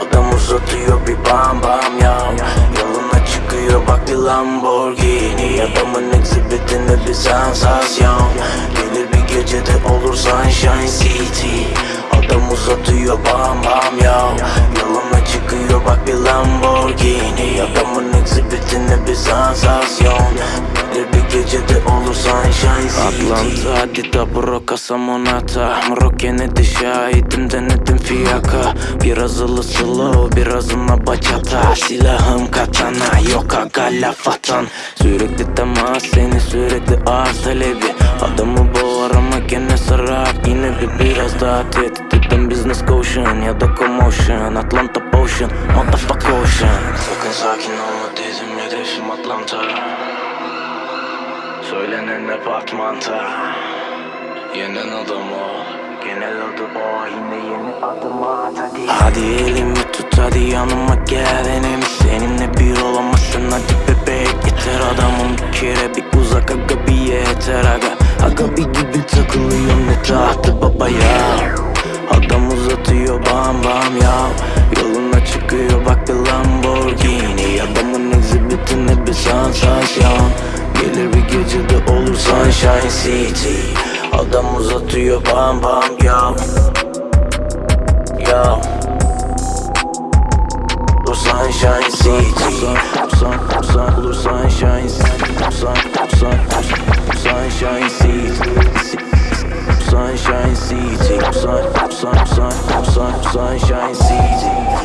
Adam uzatıyor bir bam bam ya. Yoluna çıkıyor bak bir Lamborghini. Adamın exhibitinde bir sansasyon Gelir bir gecede olur Sunshine City. Adam uzatıyor bam bam ya. Yoluna çıkıyor bak bir Lamborghini. Adamın exhibitinde bir sansasyon Atlanta, Adida, Bro, Casamonata Mroken'e de şahidim denedim fiyaka. Biraz ılı slow, birazına bachata. Silahım katana, yok aga laf atan. Sürekli temas, seni sürekli arz talebi. Adamı boğar ama gene sarar. Yine bir biraz daha tehdit eden business caution Ya da commotion, Atlanta potion Motherfuck ocean Sakın sakin olma dedim hedefim Atlanta Söylenen hep atmanta Yenen adam o. Genel adı o Yine yeni adım at hadi. Hadi elimi tut hadi yanıma gel. Enemi Seninle bir olamazsın hadi bebek Yeter adamım. Bir kere bir uzak aga bir yeter aga. Aga bir gibi takılıyorum ne tahtı baba ya. Adam uzatıyor bam bam ya. Yoluna çıkıyor bak bir Lamborghini. Adamın exhibitine bir sansasyon Gelir bir olur Sunshine City Adam uzatıyor bam bam ya Ya Bu Sunshine City Sun, sun, olur Sunshine City Sun, sun, Sunshine City Sunshine City Sun, sun, sun, sun, Sunshine City